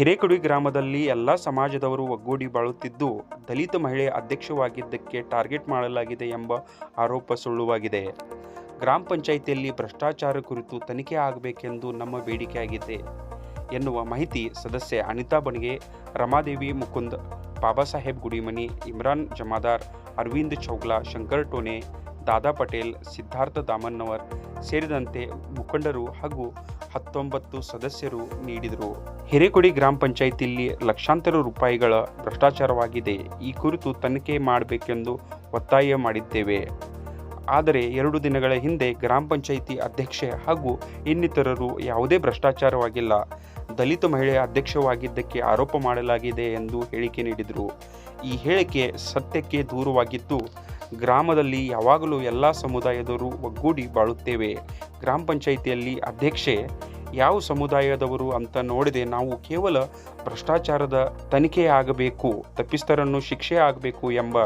ಹಿರೇಕುಡಿ ಗ್ರಾಮದಲ್ಲಿ ಎಲ್ಲ ಸಮಾಜದವರು ಒಗ್ಗೂಡಿ ಬಾಳುತ್ತಿದ್ದು ದಲಿತ ಮಹಿಳೆ ಅಧ್ಯಕ್ಷವಾಗಿದ್ದಕ್ಕೆ ಟಾರ್ಗೆಟ್ ಮಾಡಲಾಗಿದೆ ಎಂಬ ಆರೋಪ ಸುಳ್ಳುವಾಗಿದೆ. ಗ್ರಾಮ ಪಂಚಾಯಿತಿಯಲ್ಲಿ ಭ್ರಷ್ಟಾಚಾರ ಕುರಿತು ತನಿಖೆ ಆಗಬೇಕೆಂದು ನಮ್ಮ ಬೇಡಿಕೆಯಾಗಿದೆ ಎನ್ನುವ ಮಾಹಿತಿ ಸದಸ್ಯೆ ಅನಿತಾ ಬಣಿಗೆ, ರಮಾದೇವಿ ಮುಕುಂದ್, ಬಾಬಾ ಸಾಹೇಬ್ ಗುಡಿಮನಿ, ಇಮ್ರಾನ್ ಜಮಾದಾರ್, ಅರವಿಂದ್ ಚೌಗ್ಲಾ, ಶಂಕರ್ ಟೋನೆ ದಾದಾ ಪಟೇಲ್, ಸಿದ್ಧಾರ್ಥ ದಾಮನ್ನವರ್ ಸೇರಿದಂತೆ ಮುಖಂಡರು ಹಾಗೂ ಹತ್ತೊಂಬತ್ತು ಸದಸ್ಯರು ನೀಡಿದರು. ಹಿರೇಕೊಡಿ ಗ್ರಾಮ ಪಂಚಾಯಿತಿಯಲ್ಲಿ ಲಕ್ಷಾಂತರ ರೂಪಾಯಿಗಳ ಭ್ರಷ್ಟಾಚಾರವಾಗಿದೆ. ಈ ಕುರಿತು ತನಿಖೆ ಮಾಡಬೇಕೆಂದು ಒತ್ತಾಯ ಮಾಡಿದ್ದೇವೆ. ಆದರೆ ಎರಡು ದಿನಗಳ ಹಿಂದೆ ಗ್ರಾಮ ಪಂಚಾಯಿತಿ ಅಧ್ಯಕ್ಷೆ ಹಾಗೂ ಇನ್ನಿತರರು ಯಾವುದೇ ಭ್ರಷ್ಟಾಚಾರವಾಗಿಲ್ಲ. ದಲಿತ ಮಹಿಳೆ ಅಧ್ಯಕ್ಷವಾಗಿದ್ದಕ್ಕೆ ಆರೋಪ ಮಾಡಲಾಗಿದೆ ಎಂದು ಹೇಳಿಕೆ ನೀಡಿದರು. ಈ ಹೇಳಿಕೆ ಸತ್ಯಕ್ಕೆ ದೂರವಾಗಿದ್ದು ಗ್ರಾಮದಲ್ಲಿ ಯಾವಾಗಲೂ ಎಲ್ಲ ಸಮುದಾಯದವರು ಒಗ್ಗೂಡಿ ಬಾಳುತ್ತೇವೆ. ಗ್ರಾಮ ಪಂಚಾಯಿತಿಯಲ್ಲಿ ಅಧ್ಯಕ್ಷೆ, ಯಾವ ಸಮುದಾಯದವರು ಅಂತ ನೋಡದೆ ನಾವು ಕೇವಲ ಭ್ರಷ್ಟಾಚಾರದ ತನಿಖೆ ಆಗಬೇಕು ತಪ್ಪಿಸ್ತರನ್ನು ಶಿಕ್ಷೆ ಆಗಬೇಕು ಎಂಬ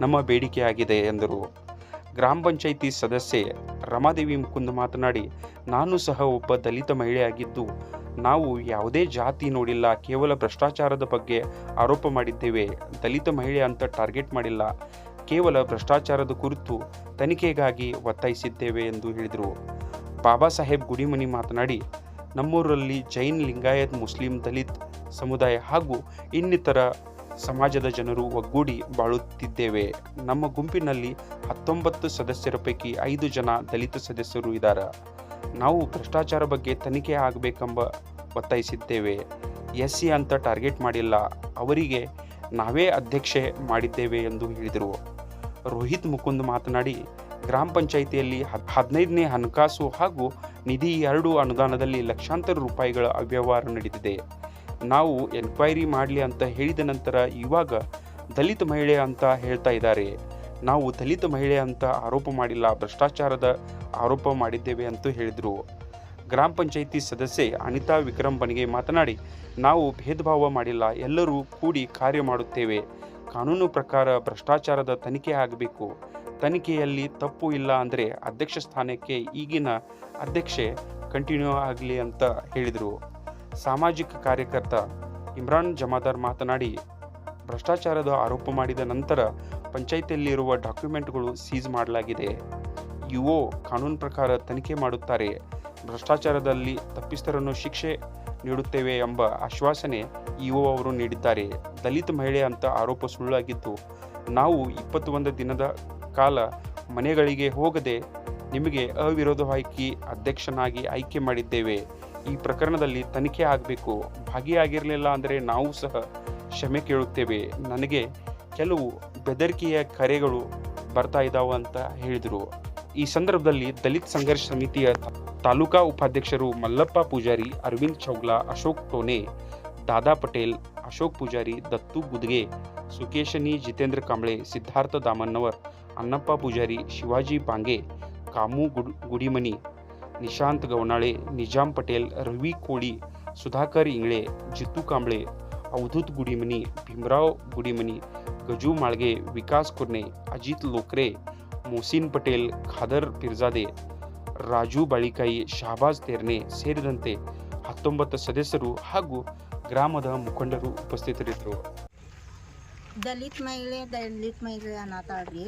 ನಮ್ಮ ಬೇಡಿಕೆಯಾಗಿದೆ ಎಂದರು. ಗ್ರಾಮ ಪಂಚಾಯಿತಿ ಸದಸ್ಯೆ ರಮಾದೇವಿ ಮುಕುಂದ್ ಮಾತನಾಡಿ, ನಾನು ಸಹ ಒಬ್ಬ ದಲಿತ ಮಹಿಳೆಯಾಗಿದ್ದು, ನಾವು ಯಾವುದೇ ಜಾತಿ ನೋಡಿಲ್ಲ, ಕೇವಲ ಭ್ರಷ್ಟಾಚಾರದ ಬಗ್ಗೆ ಆರೋಪ ಮಾಡಿದ್ದೇವೆ. ದಲಿತ ಮಹಿಳೆ ಅಂತ ಟಾರ್ಗೆಟ್ ಮಾಡಿಲ್ಲ. ಕೇವಲ ಭ್ರಷ್ಟಾಚಾರದ ಕುರಿತು ತನಿಖೆಗಾಗಿ ಒತ್ತಾಯಿಸಿದ್ದೇವೆ ಎಂದು ಹೇಳಿದರು. ಬಾಬಾ ಸಾಹೇಬ್ ಗುಡಿಮನಿ ಮಾತನಾಡಿ, ನಮ್ಮೂರಲ್ಲಿ ಜೈನ್ ಲಿಂಗಾಯತ್ ಮುಸ್ಲಿಂ ದಲಿತ್ ಸಮುದಾಯ ಹಾಗೂ ಇನ್ನಿತರ ಸಮಾಜದ ಜನರು ಒಗ್ಗೂಡಿ ಬಾಳುತ್ತಿದ್ದೇವೆ. ನಮ್ಮ ಗುಂಪಿನಲ್ಲಿ ಹತ್ತೊಂಬತ್ತು ಸದಸ್ಯರ ಪೈಕಿ ಐದು ಜನ ದಲಿತ ಸದಸ್ಯರು ಇದ್ದಾರೆ. ನಾವು ಭ್ರಷ್ಟಾಚಾರ ಬಗ್ಗೆ ತನಿಖೆ ಆಗಬೇಕೆಂಬ ಒತ್ತಾಯಿಸಿದ್ದೇವೆ. ಎಸ್ ಸಿ ಅಂತ ಟಾರ್ಗೆಟ್ ಮಾಡಿಲ್ಲ. ಅವರಿಗೆ ನಾವೇ ಅಧ್ಯಕ್ಷೆ ಮಾಡಿದ್ದೇವೆ ಎಂದು ಹೇಳಿದರು. ರೋಹಿತ್ ಮುಕುಂದ್ ಮಾತನಾಡಿ, ಗ್ರಾಮ ಪಂಚಾಯಿತಿಯಲ್ಲಿ ಹದ್- ಹದಿನೈದನೇ ಹಣಕಾಸು ಹಾಗೂ ನಿಧಿ ಎರಡು ಅನುದಾನದಲ್ಲಿ ಲಕ್ಷಾಂತರ ರೂಪಾಯಿಗಳ ಅವ್ಯವಹಾರ ನಡೆದಿದೆ. ನಾವು ಎನ್ಕ್ವೈರಿ ಮಾಡಲಿ ಅಂತ ಹೇಳಿದ ನಂತರ ಇವಾಗ ದಲಿತ ಮಹಿಳೆ ಅಂತ ಹೇಳ್ತಾ ಇದ್ದಾರೆ. ನಾವು ದಲಿತ ಮಹಿಳೆ ಅಂತ ಆರೋಪ ಮಾಡಿಲ್ಲ, ಭ್ರಷ್ಟಾಚಾರದ ಆರೋಪ ಮಾಡಿದ್ದೇವೆ ಅಂತ ಹೇಳಿದರು. ಗ್ರಾಮ ಪಂಚಾಯಿತಿ ಸದಸ್ಯೆ ಅನಿತಾ ವಿಕ್ರಮ್ ಬನಿಗೆ ಮಾತನಾಡಿ, ನಾವು ಭೇದಭಾವ ಮಾಡಿಲ್ಲ, ಎಲ್ಲರೂ ಕೂಡಿ ಕಾರ್ಯ ಮಾಡುತ್ತೇವೆ. ಕಾನೂನು ಪ್ರಕಾರ ಭ್ರಷ್ಟಾಚಾರದ ತನಿಖೆ ಆಗಬೇಕು. ತನಿಖೆಯಲ್ಲಿ ತಪ್ಪು ಇಲ್ಲ ಅಂದರೆ ಅಧ್ಯಕ್ಷ ಸ್ಥಾನಕ್ಕೆ ಈಗಿನ ಅಧ್ಯಕ್ಷೆ ಕಂಟಿನ್ಯೂ ಆಗಲಿ ಅಂತ ಹೇಳಿದರು. ಸಾಮಾಜಿಕ ಕಾರ್ಯಕರ್ತ ಇಮ್ರಾನ್ ಜಮಾದಾರ್ ಮಾತನಾಡಿ, ಭ್ರಷ್ಟಾಚಾರದ ಆರೋಪ ಮಾಡಿದ ನಂತರ ಪಂಚಾಯಿತಿಯಲ್ಲಿರುವ ಡಾಕ್ಯುಮೆಂಟ್ಗಳು ಸೀಜ್ ಮಾಡಲಾಗಿದೆ. ಯುಒ ಕಾನೂನು ಪ್ರಕಾರ ತನಿಖೆ ಮಾಡುತ್ತಾರೆ. ಭ್ರಷ್ಟಾಚಾರದಲ್ಲಿ ತಪ್ಪಿಸ್ತರನ್ನು ಶಿಕ್ಷೆ ನೀಡುತ್ತೇವೆ ಎಂಬ ಆಶ್ವಾಸನೆ ಇಒ ಅವರು ನೀಡಿದ್ದಾರೆ. ದಲಿತ ಮಹಿಳೆ ಅಂತ ಆರೋಪ ಸುಳ್ಳಾಗಿದ್ದು, ನಾವು ಇಪ್ಪತ್ತೊಂದು ದಿನದ ಕಾಲ ಮನೆಗಳಿಗೆ ಹೋಗದೆ ನಿಮಗೆ ಅವಿರೋಧವಾಗಿ ಅಧ್ಯಕ್ಷನಾಗಿ ಆಯ್ಕೆ ಮಾಡಿದ್ದೇವೆ. ಈ ಪ್ರಕರಣದಲ್ಲಿ ತನಿಖೆ ಆಗಬೇಕು. ಭಾಗಿಯಾಗಿರಲಿಲ್ಲ ಅಂದರೆ ನಾವು ಸಹ ಕ್ಷಮೆ ಕೇಳುತ್ತೇವೆ. ನನಗೆ ಕೆಲವು ಬೆದರಿಕೆಯ ಕರೆಗಳು ಬರ್ತಾ ಇದ್ದಾವೆ ಅಂತ ಹೇಳಿದರು. ಈ ಸಂದರ್ಭದಲ್ಲಿ ದಲಿತ ಸಂಘರ್ಷ ಸಮಿತಿಯ तालुका उपाध्यक्षरू मल्लप्पा पुजारी अरविंद छौगला अशोक टोने दादा पटेल अशोक पुजारी दत्तू बुदगे सुकेशनी जितेंद्र कांबळे सिद्धार्थ दामनवर अण्णप्पा पुजारी शिवाजी बांगे कामू गुड गुडीमणी निशांत गवनाळे निजाम पटेल रवी कोळी सुधाकर इंगळे जितू कांबळे अवधूत गुडीमणी भीमराव गुडीमणी गजू माळगे विकास कुर्णे अजित लोकरे मोसिन पटेल खादर पिरजादे ರಾಜು ಬಳಿಕೈ ಶಹಬಾಜ್ ತೇರ್ನೆ ಸೇರಿದಂತೆ ಹತ್ತೊಂಬತ್ತು ಸದಸ್ಯರು ಹಾಗೂ ಗ್ರಾಮದ ಮುಖಂಡರು ಉಪಸ್ಥಿತರಿದ್ದರು. ದಲಿತ ಮಹಿಳೆ ದಲಿತ ಮಹಿಳೆ ಅನ್ನತಾಳ್ರಿ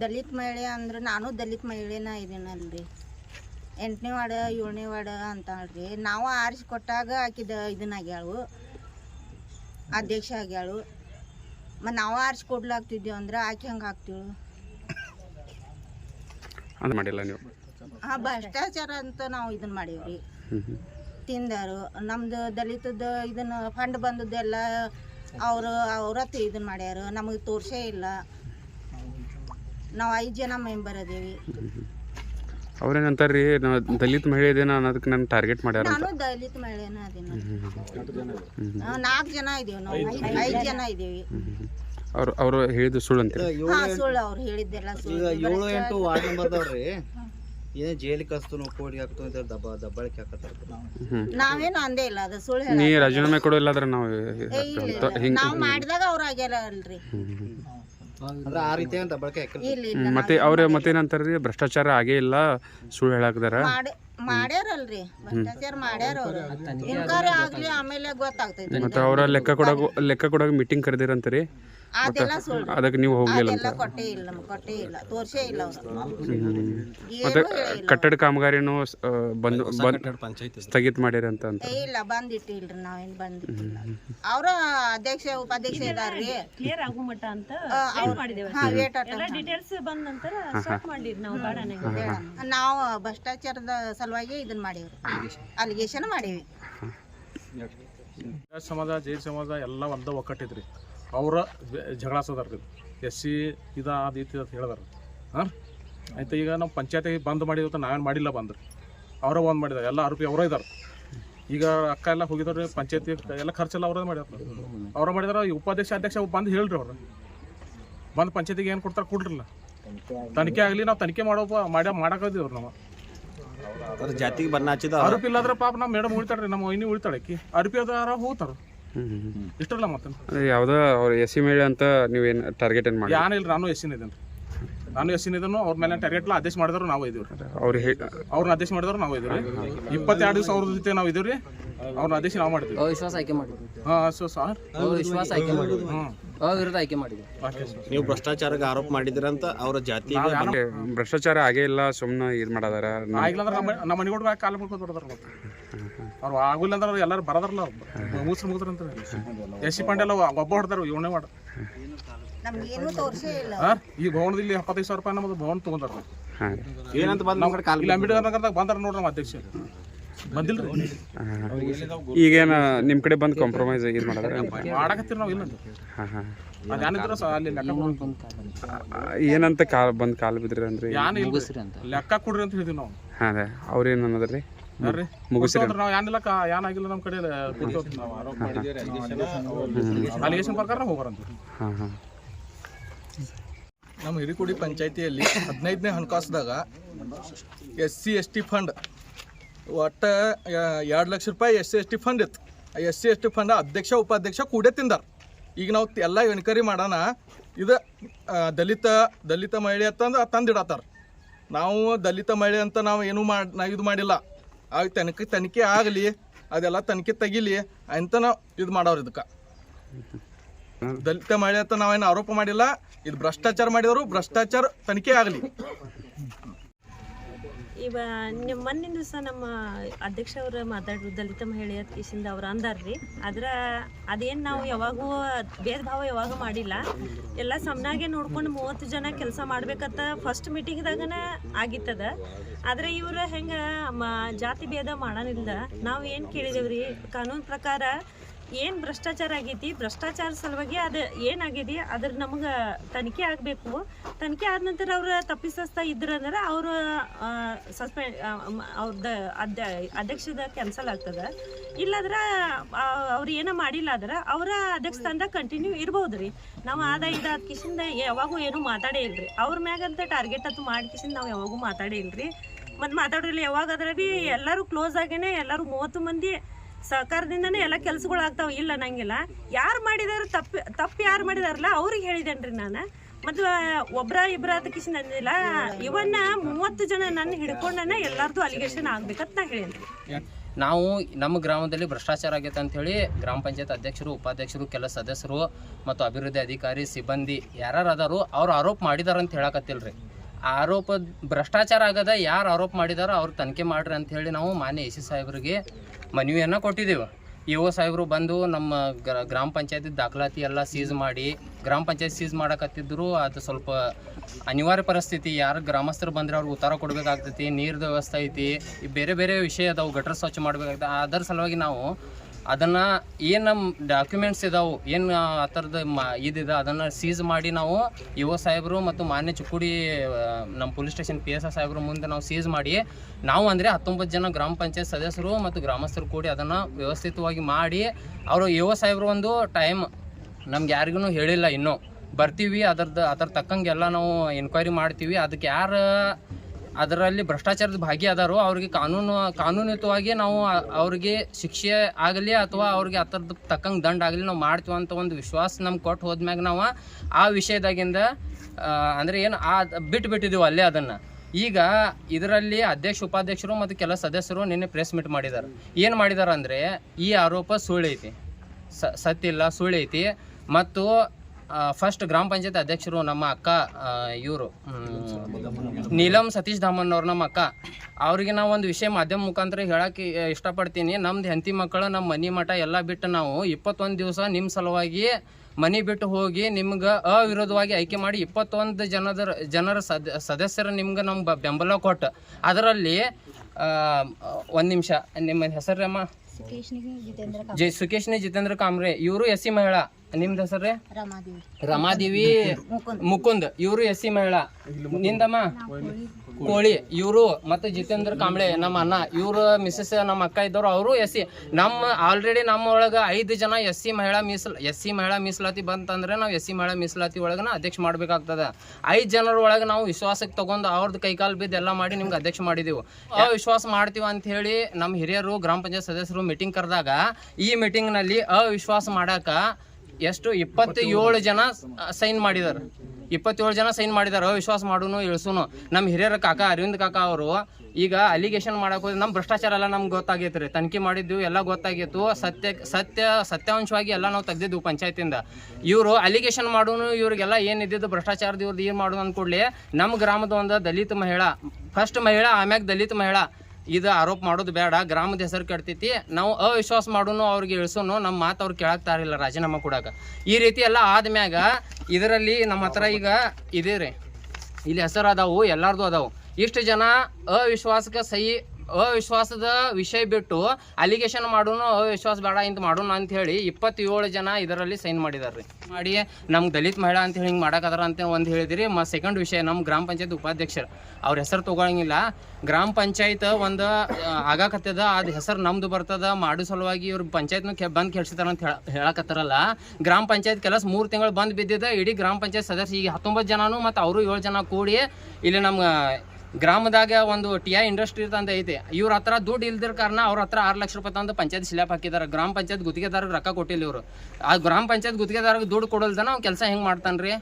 ದಲಿತ ಮಹಿಳೆ ಅಂದ್ರೆ ನಾನು ದಲಿತ ಮಹಿಳೆನ ಇದೀನಲ್ರಿ ಎಂಟನೇ ವಾಡ ಏಳನೇ ವಾರ್ಡ ಅಂತಾಳ್ರಿ ನಾವು ಆರಿಸಿ ಕೊಟ್ಟಾಗ ಆಕಿದ ಇದನ್ನ ಆಗ್ಯಾಳು ಅಧ್ಯಕ್ಷ ಆಗ್ಯಾಳು. ಮತ್ತು ನಾವು ಆರಿಸಿ ಕೊಡ್ಲಾಗ್ತಿದ್ದೀವಿ ಅಂದ್ರೆ ಆಕೆ ಹಂಗೆ ಹಾಕ್ತೀವಿ ಮಾಡಿಲ್ಲ ನೀವು. ಹಾಂ ಭ್ರಷ್ಟಾಚಾರ ಅಂತ ನಾವು ಇದನ್ನ ಮಾಡೀವ್ರಿ. ತಿಂದರು ನಮ್ದು ದಲಿತದ ಇದನ್ನ ಫಂಡ್ ಬಂದದ್ದೆಲ್ಲ ಅವರು ಅವ್ರ ಇದನ್ನ ಮಾಡ್ಯಾರ ನಮಗೆ ತೋರ್ಸೇ ಇಲ್ಲ. ನಾವು ಐದು ಜನ ಮೆಂಬರ್ ಅದೇವಿ. ಅವ್ರೇನಂತಾರ್ರಿ ನಾವು ದಲಿತ ಮಹಿಳೆ ಇದೇನ ಅನ್ನೋದಕ್ಕೆ ನನ್ನ ಟಾರ್ಗೆಟ್ ಮಾಡ್ಯಾರ ನಾನು ದಲಿತ ಮಹಿಳೆನ ಅದೇನ. ನಾಲ್ಕು ಜನ ಇದೀವಿ ನಾವು. ಐದು ಜನ ಇದೀವಿ. ಅವ್ರು ಅವರು ಹೇಳಿದ್ದು ಸುಳ್ಳು ಅಂತ ಸುಳ್ಳು ಅವ್ರು ಹೇಳಿದ್ದೆಲ್ಲ ಸುಳ್ಳು. ಏಳು ಎಂಟು ವಾರ್ಡ್ ನಂಬರ್ದವ್ರಿ ಏನೇ ಜೈಲಿಗೆ ಕಸ್ತು ಕೋಡಿಗೆ ಹಾಕ್ತು ಅಂತ ದಬ್ಬ ದಬ್ಬಳಿಕೆ ಹಾಕತ್ತಾರ ನಾವೇನು ಅಂದೇ ಇಲ್ಲ ಅದು ಸುಳ್ಳು ನೀ ಹೇಳ ರಾಜೀನಾಮೆ ಕೊಡೋ ಇಲ್ಲಾದ್ರೆ ನಾವು ಹಿಂಗೆ ನಾವು ಮಾಡಿದಾಗ ಅವ್ರು ಆಗ್ಯಾರ ಅಲ್ರಿ ಅಂದ್ರೆ ಆ ರೀತಿ ದಬ್ಬಾಳಿಕೆ ಹಾಕಿಲ್ಲ ಇಲ್ಲ ಇಲ್ಲ ಮತ್ತೆ ಅವ್ರ ಮತ್ತೇನಂತಾರ್ರಿ ಭ್ರಷ್ಟಾಚಾರ ಆಗೇ ಇಲ್ಲ ಸುಳ್ಳು ಹೇಳಾಕದಾರ ಮಾಡಿ ಮಾಡ್ಯಾರಲ್ರಿ. ಭ್ರಷ್ಟಾಚಾರ ಮಾಡ್ಯಾರ ಅವ್ರು. ಇನ್ಕ್ವೈರಿ ಆಗ್ಲಿ ಆಮೇಲೆ ಗೊತ್ತಾಗ್ತೈತಿ ಮತ್ತೆ ಅವರ ಲೆಕ್ಕ ಕೊಡೋಕೆ ಲೆಕ್ಕ ಕೊಡೋಕೆ ಮೀಟಿಂಗ್ ಕರೆದಿರಂತೀರಿ. ಅದೆಲ್ಲ ಸುಳ್ಳು ಅದಕ್ಕೆ ನೀವು ಹೋಗಿಲ್ಲ ಅಂತ. ಅದೆಲ್ಲ ಕೊಟ್ಟೇ ಇಲ್ಲ ನಮ್ಗೆ ಕೊಟ್ಟೇ ಇಲ್ಲ ತೋರ್ಸೇ ಇಲ್ಲ ಅವ್ರು. ಮತ್ತು ಕಟ್ಟಡ ಕಾಮಗಾರಿನೂ ಆ, ಬಂದು ಬಂದ್ ಸ್ಥಗಿತ ಮಾಡ್ಯಾರ ಅಂತ ಅಂತ. ಇಲ್ಲ ಬಂದಿಟ್ಟಿಲ್ರಿ ನಾವೇನ್ ಬಂದಿಟ್ಟಿಲ್ಲ. ಅವ್ರ ಅಧ್ಯಕ್ಷ ಉಪಾಧ್ಯಕ್ಷ ಇದಾರ್ರಿ. ಕ್ಲಿಯರ್ ಆಗೋ ಮಟ್ಟ ಅಂತ ಅವ್ರ್- ಹಾ ವೇಟ್ ಎಲ್ಲ ಡೀಟೇಲ್ಸ್ ಬಂದ ನಂತರ ಸ್ಟಾಪ್ ಮಾಡಿರಿ ನಾವು ಬೇಡ. ನಾವು ಭ್ರಷ್ಟಾಚಾರದ ಸಲುವಾಗಿ ಇದನ್ನ ಮಾಡೀವ್ರಿ. ಅಲಿಗೇಷನ್ ಮಾಡೀವಿ. ಸಮಾಜ ಜೈ ಸಮಾಜ ಎಲ್ಲ ಒಂದ ಒಕ್ಕಟ್ಟಿದ್ರಿ. ಅವರ ಜಗಳ ಸದಾರ್ರಿ ಎಸ್ ಸಿ ಇದ ಅದು ಇತ್ತು ಅಂತ ಹೇಳಿದಾರೆ. ಹಾಂ? ಆಯ್ತು ಈಗ ನಾವು ಪಂಚಾಯತಿಗೆ ಬಂದ್ ಮಾಡಿದ್ವಿ ನಾವೇನು ಮಾಡಿಲ್ಲ ಬಂದ್ರಿ ಅವರ ಬಂದ್ ಮಾಡಿದಾರೆ. ಎಲ್ಲ ಆರೋಪಿ ಅವರೇ ಇದ್ದಾರೆ ಈಗ ಅಕ್ಕ ಎಲ್ಲ ಹೋಗಿದಾರೆ ಪಂಚಾಯತಿ ಎಲ್ಲ ಖರ್ಚೆಲ್ಲ ಅವರೇ ಮಾಡ್ಯಾರ. ಅವ್ರು ಮಾಡಿದಾರೆ ಈ ಉಪಾಧ್ಯಕ್ಷ ಅಧ್ಯಕ್ಷ ಬಂದು ಹೇಳ್ರಿ ಅವ್ರು. ಬಂದು ಪಂಚಾಯತಿಗೆ ಏನು ಕೊಡ್ತಾರೆ ಕೊಡ್ರಲ್ಲ. ತನಿಖೆ ಆಗಲಿ ನಾವು ತನಿಖೆ ಮಾಡೋ ಮಾಡ್ಯ ಮಾಡಾಕದಿವ್ರಿ ನಾವು. ಜಾತಿಗೆ ಬಣ್ಣ ಹಚ್ಚಿದ ಆರೋಪಿ ಇಲ್ಲಾದ್ರೆ ಪಾಪ ನಮ್ಮ ಮೇಡಮ್ ಉಳಿತಾಳ್ರಿ ನಮ್ಮ ವೈನಿ ಉಳಿತಾಳೆ ಆಕಿ. ಆರೋಪಿ ಅದಾರ ಹೋಗ್ತಾರ. ಇಷ್ಟಲ್ಲ ಮತ್ತೆ ಯಾವುದೋ ಅವ್ರ ಎಸ್ ಸಿ ಮೇಳೆ ಅಂತ ನೀವೇನು ಟಾರ್ಗೆಟ್ ಏನು ಮಾಡಿ ಯಾನಿಲ್ಲ ನಾನು ಎಸ್ಸಿನ ಇದ್ದೇನೆ. ನಾನು ಎಸ್ಸಿನ ಇದ್ದನು ಅವ್ರ ಮೇಲೆ ಟಾರ್ಗೆಟ್ಲ ಆದೇಶ ಮಾಡಿದ್ರು ನಾವು ಇದೀವ್ರಿ. ಅವ್ರು ಅವ್ರನ್ನ ಆದೇಶ ಮಾಡಿದ್ರು ನಾವು ಇದೀವ್ರಿ. ಇಪ್ಪತ್ತೆರಡು ದಿವಸ ಅವ್ರ ಜೊತೆ ನಾವು ಇದೀವ್ರಿ. ಅವ್ರನ್ನ ಆದೇಶ ನಾವು ಮಾಡಿದ್ವಿ ಅವಿಶ್ವಾಸ ಆಯ್ಕೆ ಮಾಡಿದ್ವಿ ಹಾಂ ಸೊ ಸರ್ ಅವಿಶ್ವಾಸ ಆಯ್ಕೆ ಮಾಡಿದ್ವಿ ಹ್ಞೂ ಅವಿರುದ್ಧ ಆಯ್ಕೆ ಮಾಡಿದ್ರು. ನೀವು ಭ್ರಷ್ಟಾಚಾರಕ್ಕೆ ಆರೋಪ ಮಾಡಿದ್ರಂತ ಅವರ ಜಾತಿ ಭ್ರಷ್ಟಾಚಾರ ಆಗೇ ಇಲ್ಲ ಸುಮ್ಮನೆ ಇದು ಮಾಡದಾರ. ಆಗಿಲ್ಲ ಅಂದ್ರೆ ನಮ್ಮ ನಮ್ಮ ಮ್ಯಾಗ ಕಾಲು ಮುಡ್ಕೊಂಡು ಬರ್ತಾರ ಮತ್ತೆ. ಅವ್ರು ಆಗಿಲ್ಲ ಅಂದ್ರೆ ಅವ್ರು ಎಲ್ಲರೂ ಬರದಾರಲ್ಲ ಅವ್ರು. ಮೂಸ್ರ ಮುಗಿದ್ರ ಅಂತ ಎಸ್ ಸಿ ಪಾಂಡೆ ಎಲ್ಲ ಒಬ್ಬ ಹೊಡ್ದಾರ ಇವನೇ ಮಾಡ ನಮ್ಗೇನು ತೋರ್ಸೇ ಇಲ್ಲ. ಈ ಭವನದಲ್ಲಿ ಇಲ್ಲಿ ಎಪ್ಪತ್ತೈದು ಸಾವಿರ ರೂಪಾಯಿ ನಮ್ಮದು ಭವನ ತಗೊಂಡಾರ. ಹಾಂ. ಏನಂತ ಬಂದ್ ನಮ್ಮ ಕಡೆ ಕಾಲ ಇಲ್ಲಿ ಅಂಬೇಡ್ಕರ್ ನಗರದಾಗ ಬಂದಾರ ನೋಡ್ರಿ ನಮ್ಮ ಅಧ್ಯಕ್ಷ ಬಂದಿಲ್ರಿ? ಈಗೇನು ನಿಮ್ಮ ಕಡೆ ಬಂದು ಕಾಂಪ್ರಮೈಸ್ ಇದು ಮಾಡಿದ್ರೆ ಮಾಡಕತ್ತೀರಿ ನಾವು ಇಲ್ಲ ಹಾಂ ಹಾಂ. ಅದೇನಿದ್ರ ಅಲ್ಲಿ ಲೆಕ್ಕ. ಏನಂತ ಕಾಲ್ ಬಂದು ಕಾಲ್ ಬಿದ್ರಿ ಅಂದ್ರೆ? ಇಲ್ರಿ. ಲೆಕ್ಕ ಕೊಡ್ರಿ ಅಂತ ಹೇಳಿದ್ವಿ ನಾವು. ಹಾಂ ಅದೇ. ಅವ್ರೇನು ಅನ್ನೋದ್ರಿ? ಯಾರ್ರಿ? ಮುಗಿಸ್ರಿ. ನಾವು. ಏನಿಲ್ಲ ಆಗಿಲ್ಲ ನಮ್ಮ ಕಡೆ ನಾವು. ಅಲಿಗೇಷನ್ ಪ್ರಕಾರ ಹೋಗೋರಂತ. ಹಾಂ ಹಾಂ. ನಮ್ಮ ಹಿರಿಕುಡಿ ಪಂಚಾಯತಿಯಲ್ಲಿ ಹದಿನೈದನೇ ಹಣಕಾಸುದಾಗ S C S T fund ಒಟ್ಟು ಎರಡು ಲಕ್ಷ ರೂಪಾಯಿ S C S T fund ಇತ್ತು. S C S T fund ಅಧ್ಯಕ್ಷ, ಉಪಾಧ್ಯಕ್ಷ ಕೂಡೇ ತಿಂದಾರ. ಈಗ ನಾವು ಎಲ್ಲ ಎನ್ಕ್ವೈರಿ ಮಾಡೋಣ. ಇದು ದಲಿತ ದಲಿತ ಮಹಿಳೆ ಅಂತಂದು ತಂದಿಡತ್ತಾರ ನಾವು ದಲಿತ ಮಹಿಳೆ ಅಂತ ನಾವು ಏನೂ ಮಾಡಿ ನಾವು ಇದು ಮಾಡಿಲ್ಲ. ಆಗ ತನಿಖೆ ತನಿಖೆ ಆಗಲಿ, ಅದೆಲ್ಲ ತನಿಖೆ ತೆಗಿಲಿ ಅಂತ ನಾವು ಇದು ಮಾಡೋರು ಇದಕ್ಕೆ. ದಲಿತ ಮಹಿಳೆ ಅಂತ ನಾವೇನು ಆರೋಪ ಮಾಡಿಲ್ಲ, ಇದು ಭ್ರಷ್ಟಾಚಾರ ಮಾಡಿದವರು ಭ್ರಷ್ಟಾಚಾರ ತನಿಖೆ ಆಗಲಿ. ಇವ ನಿಮ್ಮ ಮೊನ್ನೆ ದಿವಸ ನಮ್ಮ ಅಧ್ಯಕ್ಷ ಅವ್ರು ಮಾತಾಡ್ರು, ದಲಿತ ಮಹಿಳೆಯ ಕೇಸಿಂದ ಅವ್ರು ಅಂದಾರ್ರಿ ಅದ್ರ ಅದೇನು ನಾವು ಯಾವಾಗೂ ಭೇದ ಭಾವ ಯಾವಾಗ ಮಾಡಿಲ್ಲ. ಎಲ್ಲ ಸಮನಾಗೆ ನೋಡ್ಕೊಂಡು ಮೂವತ್ತು ಜನ ಕೆಲಸ ಮಾಡ್ಬೇಕಂತ ಫಸ್ಟ್ ಮೀಟಿಂಗ್ದಾಗನ ಆಗಿತ್ತದ. ಆದ್ರೆ ಇವ್ರು ಹೆಂಗೆ ಮ ಜಾತಿ ಭೇದ ಮಾಡೋನಿಲ್ಲ ನಾವು ಏನು ಕೇಳಿದೇವ್ರಿ, ಕಾನೂನು ಪ್ರಕಾರ ಏನು ಭ್ರಷ್ಟಾಚಾರ ಆಗೈತಿ, ಭ್ರಷ್ಟಾಚಾರ ಸಲುವಾಗಿ ಅದು ಏನಾಗೈತಿ, ಅದ್ರ ನಮಗೆ ತನಿಖೆ ಆಗಬೇಕು. ತನಿಖೆ ಆದ ನಂತರ ಅವ್ರ ತಪ್ಪಿಸಸ್ತಾ ಇದ್ರ ಅಂದ್ರೆ ಅವ್ರ ಸಸ್ಪೆಂಡ್ ಅವ್ರದ ಅಧ್ಯ ಅಧ್ಯಕ್ಷದ ಕ್ಯಾನ್ಸಲ್ ಆಗ್ತದ. ಇಲ್ಲಾದ್ರೆ ಅವ್ರು ಏನೋ ಮಾಡಿಲ್ಲ ಅಂದ್ರೆ ಅವರ ಅಧ್ಯಕ್ಷ ಸ್ಥಾನದಾಗ ಕಂಟಿನ್ಯೂ ಇರ್ಬೋದು ರೀ. ನಾವು ಆದ ಇದಾದ ಕಿಶಿಂದ ಯಾವಾಗೂ ಏನೂ ಮಾತಾಡೇ ಇಲ್ರಿ. ಅವ್ರ ಮ್ಯಾಗಂತ ಟಾರ್ಗೆಟ್ ಅದು ಮಾಡಿ ಕಿಸಿಂದ ನಾವು ಯಾವಾಗೂ ಮಾತಾಡೇ ಇಲ್ರಿ. ಮತ್ತು ಮಾತಾಡೋರಿಲ್ಲ ಯಾವಾಗಾದ್ರೆ ಭೀ ಎಲ್ಲರೂ ಕ್ಲೋಸ್ ಆಗೇನೆ ಎಲ್ಲರೂ ಮೂವತ್ತು ಮಂದಿ ಸಹಕಾರದಿಂದನೇ ಎಲ್ಲ ಕೆಲ್ಸಗಳು ಆಗ್ತಾವೆ. ಇಲ್ಲ, ನಂಗಿಲ್ಲ. ಯಾರು ಮಾಡಿದಾರ ತಪ್ಪು ತಪ್ಪು ಯಾರು ಮಾಡಿದಾರಲ್ಲ, ಅವ್ರಿಗೆ ಹೇಳಿದೇನ್ರಿ ನಾನು. ಮತ್ತು ಒಬ್ರ ಇಬ್ಬರ ಅದಕ್ಕೆ ಅಂದಿಲ್ಲ ಇವನ್ನ ಮೂವತ್ತು ಜನ ನನ್ನ ಹಿಡ್ಕೊಂಡನ ಎಲ್ಲಾರ್ದು ಅಲಿಗೇಷನ್ ಆಗ್ಬೇಕಂತ ನಾ ಹೇಳಿದ್ರಿ ನಾವು ನಮ್ಮ ಗ್ರಾಮದಲ್ಲಿ ಭ್ರಷ್ಟಾಚಾರ ಆಗೈತೆ ಅಂತ ಹೇಳಿ ಗ್ರಾಮ ಪಂಚಾಯತ್ ಅಧ್ಯಕ್ಷರು, ಉಪಾಧ್ಯಕ್ಷರು, ಕೆಲ ಸದಸ್ಯರು ಮತ್ತು ಅಭಿವೃದ್ಧಿ ಅಧಿಕಾರಿ, ಸಿಬ್ಬಂದಿ ಯಾರು ಅದಾರು, ಅವ್ರು ಆರೋಪ ಮಾಡಿದಾರ ಅಂತ ಹೇಳಕತ್ತಿಲ್ರಿ ಆರೋಪ ಭ್ರಷ್ಟಾಚಾರ ಆಗದ ಯಾರು ಆರೋಪ ಮಾಡಿದಾರೋ ಅವ್ರು ತನಿಖೆ ಮಾಡ್ರಿ ಅಂತ ಹೇಳಿ ನಾವು ಮಾನ್ಯ ಎ ಸಿ ಸಾಹೇಬರಿಗೆ ಮನವಿಯನ್ನು ಕೊಟ್ಟಿದ್ದೇವೆ ಇ ಒ ಸಾಹೇಬರು ಬಂದು ನಮ್ಮ ಗ್ರ- ಗ್ರಾಮ ಪಂಚಾಯತಿ ದಾಖಲಾತಿ ಎಲ್ಲ ಸೀಸ್ ಮಾಡಿ, ಗ್ರಾಮ ಪಂಚಾಯತ್ ಸೀಸ್ ಮಾಡಕತ್ತಿದ್ರು, ಅದು ಸ್ವಲ್ಪ ಅನಿವಾರ್ಯ ಪರಿಸ್ಥಿತಿ. ಯಾರು ಗ್ರಾಮಸ್ಥರು ಬಂದರೆ ಅವ್ರಿಗೆ ಉತ್ತರ ಕೊಡಬೇಕಾಗ್ತೈತಿ, ನೀರ್ದು ವ್ಯವಸ್ಥೆ ಐತಿ, ಬೇರೆ ಬೇರೆ ವಿಷಯ ಅದಾವೆ, ಗಟರ್ ಸ್ವಚ್ಛ ಮಾಡಬೇಕಾಗ್ತದೆ ಅದರ ಸಲುವಾಗಿ ನಾವು ಅದನ್ನು ಏನು ನಮ್ಮ ಡಾಕ್ಯುಮೆಂಟ್ಸ್ ಇದಾವೆ, ಏನು ಆ ಥರದ ಮ ಇದಿದೆ ಅದನ್ನು ಸೀಸ್ ಮಾಡಿ ನಾವು ಯುವ ಸಾಹೇಬರು ಮತ್ತು ಮಾನ್ಯ ಚುಕ್ಕುಡಿ ನಮ್ಮ police station P S I ಸಾಹೇಬ್ರ ಮುಂದೆ ನಾವು ಸೀಸ್ ಮಾಡಿ, ನಾವು ಅಂದರೆ ಹತ್ತೊಂಬತ್ತು ಜನ ಗ್ರಾಮ ಪಂಚಾಯತ್ ಸದಸ್ಯರು ಮತ್ತು ಗ್ರಾಮಸ್ಥರು ಕೂಡಿ ಅದನ್ನು ವ್ಯವಸ್ಥಿತವಾಗಿ ಮಾಡಿ, ಅವರು ಯುವ ಸಾಹೇಬರು ಒಂದು ಟೈಮ್ ನಮ್ಗೆ ಯಾರಿಗೂ ಹೇಳಿಲ್ಲ ಇನ್ನೂ. ಬರ್ತೀವಿ, ಅದರದ್ದು, ಅದ್ರ ತಕ್ಕಂಗೆಲ್ಲ ನಾವು ಎನ್ಕ್ವೈರಿ ಮಾಡ್ತೀವಿ, ಅದಕ್ಕೆ ಯಾರು ಅದರಲ್ಲಿ ಭ್ರಷ್ಟಾಚಾರದ ಭಾಗಿಯಾದರು ಅವ್ರಿಗೆ ಕಾನೂನು, ಕಾನೂನಿತವಾಗಿ ನಾವು ಆ- ಅವ್ರಿಗೆ ಶಿಕ್ಷೆ ಆಗಲಿ ಅಥವಾ ಅವ್ರಿಗೆ ಅದರದ್ದು ತಕ್ಕಂಗೆ ದಂಡ ಆಗಲಿ ನಾವು ಮಾಡ್ತೀವಿ ಅಂತ ಒಂದು ವಿಶ್ವಾಸ ನಮ್ಗೆ ಕೊಟ್ಟು ಹೋದ್ಮ್ಯಾಗ ನಾವು ಆ ವಿಷಯದಾಗಿಂದ ಅಂದರೆ ಅಂದ್ರೆ ಏನು, ಆ, ಬಿಟ್ಟು ಬಿಟ್ಟಿದ್ದೀವಿ ಅಲ್ಲೇ ಅದನ್ನು. ಈಗ ಇದರಲ್ಲಿ ಅಧ್ಯಕ್ಷ, ಉಪಾಧ್ಯಕ್ಷರು ಮತ್ತು ಕೆಲ ಸದಸ್ಯರು ನಿನ್ನೆ ಪ್ರೆಸ್ ಮೀಟ್ ಮಾಡಿದ್ದಾರೆ ಏನು ಮಾಡಿದ್ದಾರೆ ಅಂದರೆ, ಈ ಆರೋಪ ಸುಳ್ಳೈತಿ ಸ ಸತ್ತಿಲ್ಲ ಸುಳ್ಳೈತಿ ಮತ್ತು ಫಸ್ಟ್ ಗ್ರಾಮ ಪಂಚಾಯತ್ ಅಧ್ಯಕ್ಷರು ನಮ್ಮ ಅಕ್ಕ ಇವರು ನೀಲಂ ಸತೀಶ್ ಧಾಮನ್ ಅವ್ರು ನಮ್ಮ ಅಕ್ಕ. ಅವ್ರಿಗೆ ನಾವು ಒಂದು ವಿಷಯ ಮಾಧ್ಯಮ ಮುಖಾಂತರ ಹೇಳಕ್ಕೆ ಇಷ್ಟಪಡ್ತೀನಿ. ನಮ್ದು ಹೆಂತಿ ಮಕ್ಕಳು ನಮ್ಮ ಮನೆ ಮಠ ಎಲ್ಲ ಬಿಟ್ಟು ನಾವು ಇಪ್ಪತ್ತೊಂದು ದಿವಸ ನಿಮ್ಮ ಸಲುವಾಗಿ ಮನೆ ಬಿಟ್ಟು ಹೋಗಿ ನಿಮ್ಗೆ ಅವಿರೋಧವಾಗಿ ಆಯ್ಕೆ ಮಾಡಿ ಇಪ್ಪತ್ತೊಂದು ಜನದ ಜನರ ಸದ, ಸದಸ್ಯರ ನಿಮ್ಗೆ ನಮ್ಮ ಬೆಂಬಲ ಕೊಟ್ಟು, ಅದರಲ್ಲಿ ಒಂದು ನಿಮಿಷ, ನಿಮ್ಮ ಹೆಸರಮ್ಮ ಜೈ ಸುಕೇಶ್ನಿ ಜಿತೇಂದ್ರ ಕಾಮ್ರೆ. ಇವರು ಎಸ್ ಸಿ ಮಹಿಳಾ. ನಿಮ್ದು ಹೆಸರೇ ರಮಾದೇವಿ. ರಮಾದೇವಿ ಮುಕುಂದ್. ಮುಕುಂದ್. ಇವರು ಎಸ್ ಸಿ ಮಹಿಳಾ ನಿಂದಮ್ಮ? ಕೋಳಿ, ಇವರು ಮತ್ತು ಜಿತೇಂದ್ರ ಕಾಂಬ್ಳೆ, ನಮ್ಮ ಅಣ್ಣ, ಇವರು ಮಿಸಸ್ ನಮ್ಮ ಅಕ್ಕ ಇದ್ದವರು, ಅವರು ಎಸ್ ಸಿ ನಮ್ಮ ಆಲ್ರೆಡಿ ನಮ್ಮ ಒಳಗೆ ಐದು ಜನ ಎಸ್ ಸಿ ಮಹಿಳಾ ಮೀಸಲ್ ಎಸ್ ಸಿ ಮಹಿಳಾ ಮೀಸಲಾತಿ ಬಂತಂದ್ರೆ ನಾವು ಎಸ್ ಸಿ ಮಹಿಳಾ ಮೀಸಲಾತಿ ಒಳಗನ ಅಧ್ಯಕ್ಷ ಮಾಡ್ಬೇಕಾಗ್ತದೆ. ಐದು ಜನರ ಒಳಗೆ ನಾವು ವಿಶ್ವಾಸಕ್ಕೆ ತಗೊಂಡು ಅವ್ರದ್ದು ಕೈಕಾಲು ಬಿದ್ದು ಎಲ್ಲ ಮಾಡಿ ನಿಮ್ಗೆ ಅಧ್ಯಕ್ಷ ಮಾಡಿದೆವು. ವಿಶ್ವಾಸ ಮಾಡ್ತೀವಿ ಅಂತ ಹೇಳಿ ನಮ್ಮ ಹಿರಿಯರು, ಗ್ರಾಮ ಪಂಚಾಯತ್ ಸದಸ್ಯರು ಮೀಟಿಂಗ್ ಕರೆದಾಗ ಈ ಮೀಟಿಂಗ್ನಲ್ಲಿ ಅವಿಶ್ವಾಸ ಮಾಡಾಕ ಎಷ್ಟು? ಇಪ್ಪತ್ತೇಳು ಜನ ಸೈನ್ ಮಾಡಿದಾರೆ. ಇಪ್ಪತ್ತೇಳು ಜನ ಸೈನ್ ಮಾಡಿದಾರ. ವಿಶ್ವಾಸ ಮಾಡೋನು, ಇಳಿಸೋನು. ನಮ್ಮ ಹಿರಿಯರ ಕಾಕ ಅರವಿಂದ್ ಕಾಕ ಅವರು ಈಗ ಅಲಿಗೇಷನ್ ಮಾಡಕ್ ನಮ್ಮ ಭ್ರಷ್ಟಾಚಾರ ಎಲ್ಲ ನಮ್ಗೆ ಗೊತ್ತಾಗೈತೆ ರೀ ತನಿಖೆ ಮಾಡಿದ್ವಿ ಎಲ್ಲ ಗೊತ್ತಾಗಿತ್ತು ಸತ್ಯ ಸತ್ಯ, ಸತ್ಯಾಂಶವಾಗಿ ಎಲ್ಲ ನಾವು ತೆಗ್ದಿದ್ವು ಪಂಚಾಯತಿಂದ. ಇವರು ಅಲಿಗೇಷನ್ ಮಾಡೋನು, ಇವ್ರಿಗೆಲ್ಲ ಏನಿದ್ದು ಭ್ರಷ್ಟಾಚಾರದ ಇವ್ರದ್ದು ಏನು ಮಾಡೋದು ಅಂದ್ಕೂಡ್ಲೆ ನಮ್ಮ ಗ್ರಾಮದ ಒಂದು ದಲಿತ ಮಹಿಳಾ ಫಸ್ಟ್ ಮಹಿಳಾ, ಆಮ್ಯಾಗ ದಲಿತ ಮಹಿಳಾ. ಇದು ಆರೋಪ ಮಾಡೋದು ಬೇಡ. ಗ್ರಾಮದ ಹೆಸರು ಕೆಡ್ತೈತಿ. ನಾವು ಅವಿಶ್ವಾಸ ಮಾಡೋನು, ಅವ್ರಿಗೆ ಇಳಿಸೋನು ನಮ್ಮ ಮಾತು ಅವ್ರು ಕೇಳಕ್ತಾರಿಲ್ಲ ರಾಜೀನಾಮೆ ಕೊಡಾಕ. ಈ ರೀತಿ ಎಲ್ಲ ಆದ್ಮ್ಯಾಗ ಇದರಲ್ಲಿ ನಮ್ಮ ಹತ್ರ ಈಗ ಇದೇ ರೀ ಇಲ್ಲಿ ಹೆಸರು ಅದಾವು, ಎಲ್ಲಾರ್ದು ಅದಾವು. ಇಷ್ಟು ಜನ ಅವಿಶ್ವಾಸಕ್ಕೆ ಸಹಿ ಅವಿಶ್ವಾಸದ ವಿಷಯ ಬಿಟ್ಟು ಅಲಿಗೇಷನ್ ಮಾಡೋನು, ಅವಿಶ್ವಾಸ ಬೇಡ ಇಂತ ಮಾಡೋಣ ಅಂತ ಹೇಳಿ ಇಪ್ಪತ್ತೇಳು ಜನ ಇದರಲ್ಲಿ ಸೈನ್ ಮಾಡಿದಾರ್ರಿ. ಮಾಡಿ ನಮ್ಗೆ ದಲಿತ ಮಹಿಳಾ ಅಂತ ಹೇಳಿ ಹಿಂಗೆ ಮಾಡಕದಾರ ಅಂತ ಒಂದು ಹೇಳಿದಿರಿ. ಮ ಸೆಕೆಂಡ್ ವಿಷಯ ನಮ್ಮ ಗ್ರಾಮ ಪಂಚಾಯತ್ ಉಪಾಧ್ಯಕ್ಷರು, ಅವ್ರ ಹೆಸರು ತೊಗೊಳಂಗಿಲ್ಲ. ಗ್ರಾಮ ಪಂಚಾಯತ್ ಒಂದು ಆಗಾಕತ್ತದ, ಅದು ಹೆಸರು ನಮ್ದು ಬರ್ತದ, ಮಾಡೋ ಸಲುವಾಗಿ ಇವ್ರು ಪಂಚಾಯತ್ನ ಕೆ, ಬಂದ್ ಕೆಡ್ಸಿದಾರ ಅಂತ ಹೇಳ, ಹೇಳಕತ್ತಾರಲ್ಲ. ಗ್ರಾಮ ಪಂಚಾಯತ್ ಕೆಲಸ ಮೂರು ತಿಂಗಳು ಬಂದ್ ಬಿದ್ದಿದೆ. ಇಡೀ ಗ್ರಾಮ ಪಂಚಾಯತ್ ಸದಸ್ಯ ಈಗ ಹತ್ತೊಂಬತ್ತು ಜನನು ಮತ್ತು ಅವರು ಏಳು ಜನ ಕೂಡಿ ಇಲ್ಲಿ ನಮ್ಮ ಗ್ರಾಮದಾಗ ಒಂದು ಟಿ ಐ ಇಂಡಸ್ಟ್ರಿ ಅಂತ ಐತಿ. ಇವ್ರ ಹತ್ರ ದುಡ್ಡು ಇಲ್ದಿರ ಕಾರಣ ಅವ್ರ ಹತ್ರ ಆರು ಲಕ್ಷ ರೂಪಾಯಿ ತಂದು ಪಂಚಾಯತ್ ಸ್ಲ್ಯಾಪ್ ಹಾಕಿದಾರೆ. ಗ್ರಾಮ ಪಂಚಾಯತ್ ಗುತ್ತಿಗೆದಾರ ರೊಕ್ಕ ಕೊಟ್ಟಿಲ್ಲ ಇವರು. ಆ ಗ್ರಾಮ ಪಂಚಾಯತ್ ಗುತ್ತಿಗೆದಾರ ದುಡ್ಡು ಕೊಡಲ್ದನ ಅವ್ನು ಕೆಲಸ ಹೆಂಗೆ ಮಾಡ್ತಾನ್ರಿ?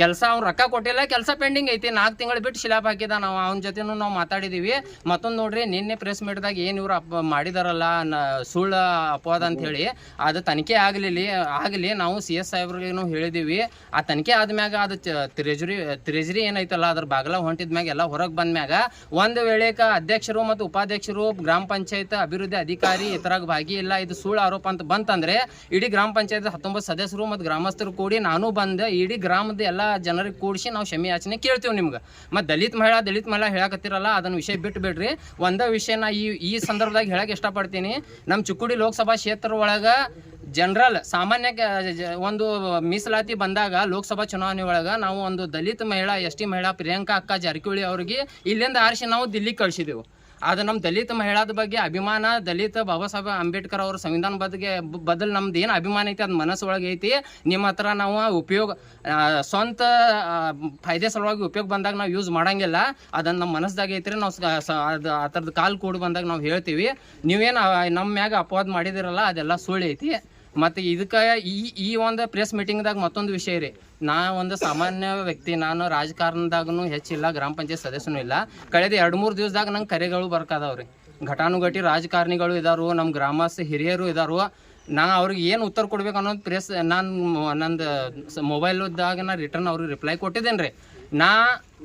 ಕೆಲಸ ಅವ್ನು ರೊಕ್ಕ ಕೊಟ್ಟಿಲ್ಲ, ಕೆಲಸ ಪೆಂಡಿಂಗ್ ಐತಿ. ನಾಲ್ಕು ತಿಂಗಳು ಬಿಟ್ಟು ಶಿಲಾಪ್ ಹಾಕಿದ ನಾವು, ಅವ್ನ ಜೊತೆನೂ ನಾವು ಮಾತಾಡಿದೀವಿ. ಮತ್ತೊಂದು ನೋಡ್ರಿ, ನಿನ್ನೆ ಪ್ರೆಸ್ ಮೀಟ್ದಾಗ ಏನು ಇವ್ರು ಅಪ್ ಮಾಡಿದಾರಲ್ಲ, ನ, ಸುಳ್ಳು ಅಪವಾದ ಅಂತ ಹೇಳಿ, ಅದು ತನಿಖೆ ಆಗಲಿ ಆಗಲಿ ನಾವು ಸಿ ಎಸ್ ನಾವು ಹೇಳಿದೀವಿ. ಆ ತನಿಖೆ ಆದ್ಮ್ಯಾಗ ಅದು ಟ್ರೆಜರಿ ಟ್ರೆಜರಿ ಏನೈತಲ್ಲ, ಅದ್ರ ಬಾಗಲ ಹೊಂಟಿದ ಮ್ಯಾಗ ಎಲ್ಲ ಹೊರಗೆ ಬಂದ್ಮ್ಯಾಗ ಒಂದು ವೇಳೆಕ ಅಧ್ಯಕ್ಷರು ಮತ್ತು ಉಪಾಧ್ಯಕ್ಷರು, ಗ್ರಾಮ ಪಂಚಾಯತ್ ಅಭಿವೃದ್ಧಿ ಅಧಿಕಾರಿ ಇತರಾಗ ಭಾಗಿ ಇಲ್ಲ, ಇದು ಸುಳ್ಳು ಆರೋಪ ಅಂತ ಬಂತಂದ್ರೆ, ಇಡೀ ಗ್ರಾಮ ಪಂಚಾಯತ್ ಹತ್ತೊಂಬತ್ತು ಸದಸ್ಯರು ಮತ್ತು ಗ್ರಾಮಸ್ಥರು ಕೂಡಿ ನಾನು ಬಂದು, ಇಡೀ ಗ್ರಾಮದ ಎಲ್ಲ ಜನರಿಗೆ ಕೂಡಿಸಿ ನಾವು ಕ್ಷಮೆ ಯಾಚನೆ ಕೇಳ್ತೀವಿ ನಿಮ್ಗೆ. ಮತ್ತು ದಲಿತ ಮಹಿಳಾ ದಲಿತ ಮಹಿಳಾ ಹೇಳಕತ್ತಿರಲ್ಲ, ಅದನ್ನ ವಿಷಯ ಬಿಟ್ಟು ಬಿಡ್ರಿ. ಒಂದೇ ವಿಷಯನ ಈ ಈ ಸಂದರ್ಭದಾಗ ಹೇಳಕ್ಕೆ ಇಷ್ಟಪಡ್ತೀನಿ. ನಮ್ಮ ಚಿಕ್ಕುಡಿ ಲೋಕಸಭಾ ಕ್ಷೇತ್ರ ಒಳಗೆ ಜನರಲ್ ಸಾಮಾನ್ಯ ಒಂದು ಮೀಸಲಾತಿ ಬಂದಾಗ ಲೋಕಸಭಾ ಚುನಾವಣೆ ಒಳಗೆ ನಾವು ಒಂದು ದಲಿತ ಮಹಿಳಾ, ಎಸ್ ಟಿ ಮಹಿಳಾ ಪ್ರಿಯಾಂಕಾ ಅಕ್ಕ ಜಾರಕಿಹೊಳಿ ಅವ್ರಿಗೆ ಇಲ್ಲಿಂದ ಆರಿಸಿ ನಾವು ದಿಲ್ಲಿಗೆ ಕಳಿಸಿದೆವು. ಅದು ನಮ್ಮ ದಲಿತ ಮಹಿಳಾದ ಬಗ್ಗೆ ಅಭಿಮಾನ, ದಲಿತ ಬಾಬಾ ಸಾಹೇಬ್ ಅಂಬೇಡ್ಕರ್ ಅವ್ರ ಸಂವಿಧಾನ ಬದಲಿಗೆ ಬದಲು ನಮ್ದು ಏನು ಅಭಿಮಾನ ಐತಿ ಅದು ಮನಸ್ಸು ಒಳಗೆ ಐತಿ. ನಿಮ್ಮ ಹತ್ರ ನಾವು ಉಪಯೋಗ ಸ್ವಂತ ಫಾಯ್ದೆ ಸಲುವಾಗಿ ಉಪಯೋಗ ಬಂದಾಗ ನಾವು ಯೂಸ್ ಮಾಡಂಗಿಲ್ಲ. ಅದನ್ನು ನಮ್ಮ ಮನಸ್ಸದಾಗ ಐತ್ರಿ ನಾವು ಅದು, ಆ ಥರದ್ದು ಕಾಲು ಕೂಡ ಬಂದಾಗ ನಾವು ಹೇಳ್ತೀವಿ. ನೀವೇನು ನಮ್ಮ ಮ್ಯಾಗ ಅಪವಾದ ಮಾಡಿದಿರಲ್ಲ ಅದೆಲ್ಲ ಸುಳ್ಳು ಐತಿ. ಮತ್ತು ಇದಕ್ಕೆ ಈ ಈ ಒಂದು ಪ್ರೆಸ್ ಮೀಟಿಂಗ್ದಾಗ ಮತ್ತೊಂದು ವಿಷಯ ರೀ. ನಾ ಒಂದು ಸಾಮಾನ್ಯ ವ್ಯಕ್ತಿ, ನಾನು ರಾಜಕಾರಣದಾಗೂ ಹೆಚ್ಚಿಲ್ಲ ಗ್ರಾಮ ಪಂಚಾಯತ್ ಸದಸ್ಯನೂ ಇಲ್ಲ. ಕಳೆದ ಎರಡು ಮೂರು ದಿವಸದಾಗ ನಂಗೆ ಕರೆಗಳು ಬರ್ಕದಾವ್ರಿ ಘಟಾನುಘಟಿ ರಾಜಕಾರಣಿಗಳು ಇದಾರು ನಮ್ಮ ಗ್ರಾಮಸ್ಥ ಹಿರಿಯರು ಇದಾರು. ನಾ ಅವ್ರಿಗೆ ಏನು ಉತ್ತರ ಕೊಡ್ಬೇಕು ಅನ್ನೋದು ಪ್ರೆಸ್ ನಾನು ನಂದು ಮೊಬೈಲ್ದಾಗ ನಾ ರಿಟರ್ನ್ ಅವ್ರಿಗೆ ರಿಪ್ಲೈ ಕೊಟ್ಟಿದ್ದೇನೆ ರೀ ನಾ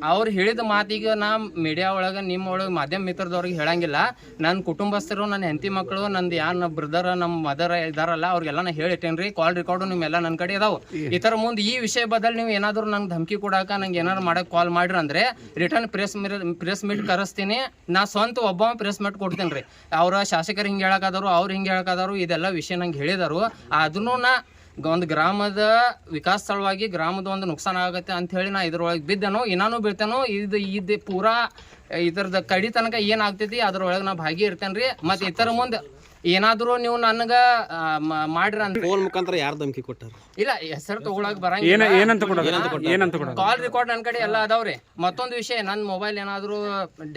ಅವ್ರು ಹೇಳಿದ ಮಾತಿಗೆ ನಾ ಮೀಡಿಯಾ ಒಳಗೆ ನಿಮ್ಮ ಒಳಗೆ ಮಾಧ್ಯಮ ಮಿತ್ರದವ್ರಿಗೆ ಹೇಳಂಗಿಲ್ಲ. ನನ್ನ ಕುಟುಂಬಸ್ಥರು ನನ್ನ ಹೆಂಡತಿ ಮಕ್ಕಳು ನಂದು ಯಾರು ಬ್ರದರ್ ನಮ್ಮ ಮದರ್ ಇದಾರಲ್ಲ ಅವ್ರಿಗೆಲ್ಲ ನಾ ಹೇಳಿಟ್ಟೇನೆ ರೀ ಕಾಲ್ ರೆಕಾರ್ಡು ನಿಮ್ಮೆಲ್ಲ ನನ್ನ ಕಡೆ ಇದಾವೆ. ಈ ಥರ ಮುಂದೆ ಈ ವಿಷಯ ಬದಲು ನೀವು ಏನಾದರೂ ನಂಗೆ ಧಮಕಿ ಕೊಡಾಕ ನಂಗೆ ಏನಾರು ಮಾಡಕ್ಕೆ ಕಾಲ್ ಮಾಡ್ರಿ ಅಂದರೆ ರಿಟರ್ನ್ ಪ್ರೆಸ್ ಪ್ರೆಸ್ ಮೀಟ್ ಕರೆಸ್ತೀನಿ. ನಾ ಸ್ವಂತ ಒಬ್ಬ ಪ್ರೆಸ್ ಮೀಟ್ ಕೊಡ್ತೀನಿ ರೀ ಅವರ ಶಾಸಕರು ಹಿಂಗೆ ಹೇಳಕ್ಕಾದರು ಅವ್ರು ಹಿಂಗೆ ಹೇಳಕ್ಕಾದರು ಇದೆಲ್ಲ ವಿಷಯ ನಂಗೆ ಹೇಳಿದರು. ಅದನ್ನು ನಾ ಒಂದು ಗ್ರಾಮದ ವಿಕಾಸ ಸ್ಥಳವಾಗಿ ಗ್ರಾಮದ ಒಂದು ನುಕ್ಸಾನ ಆಗುತ್ತೆ ಅಂತ ಹೇಳಿ ನಾ ಇದ್ರೊಳಗೆ ಬಿದ್ದೆನೋ ಏನಾನು ಬೀಳ್ತೇನೋ, ಇದು ಇದು ಪೂರಾ ಇದ್ರದ ಕಡಿ ತನಕ ಏನಾಗ್ತೈತಿ ಅದ್ರೊಳಗೆ ನಾ ಭಾಗಿ ಇರ್ತೇನೆ ರೀ ಮತ್ತು ಇತರ ಮುಂದೆ ಏನಾದರೂ ನೀವು ನನಗೆ ಮಾಡ್ರಿ ಅಂತ. ಫೋನ್ ಮುಖಾಂತರ ಯಾರು ಧಮಕಿ ಕೊಟ್ಟಾರ? ಇಲ್ಲ ಹೆಸರು ತಗೊಳಕ್ ಏನ ಬರಂಗಿಲ್ಲ ಏನಂತ ಕೊಡೋದು? ಏನಂತ ಕೊಡೋದು? ಕಾಲ್ ರೆಕಾರ್ಡ್ ನನ್ನ ಕಡೆ ಎಲ್ಲ ಅದಾವ್ರಿ. ಮತ್ತೊಂದು ವಿಷಯ ನನ್ನ ಮೊಬೈಲ್ ಏನಾದರೂ